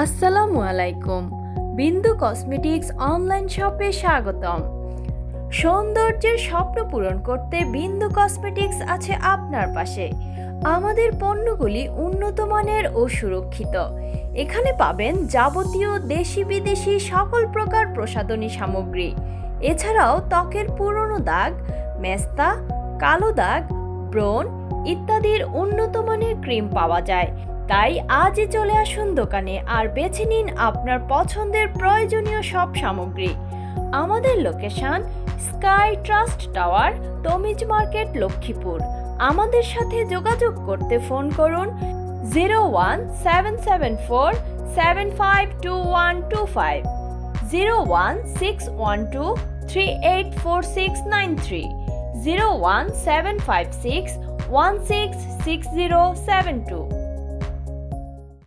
আসসালামু আলাইকুম। বিন্দু কসমেটিক্স অনলাইন শপে স্বাগতম। সৌন্দর্যের স্বপ্ন পূরণ করতে বিন্দু কসমেটিক্স আছে আপনার পাশে। আমাদের পণ্যগুলি উন্নত মানের ও সুরক্ষিত। এখানে পাবেন যাবতীয় দেশি বিদেশি সকল প্রকার প্রসাধনী সামগ্রী। এছাড়াও ত্বকের পুরনো দাগ, মেস্তা, কালো দাগ, ব্রণ ইত্যাদির উন্নত মানের ক্রিম পাওয়া যায়। তাই আজই চলে আসুন দোকানে আর বেছে নিন আপনার পছন্দের প্রয়োজনীয় সব সামগ্রী। আমাদের location Sky Trust tower Tamiz market Lakshmipur. আমাদের সাথে যোগাযোগ করতে ফোন করুন zero one seven seven four seven five two one two five zero one six one two three eight four six nine three zero one seven five six one six six zero seven two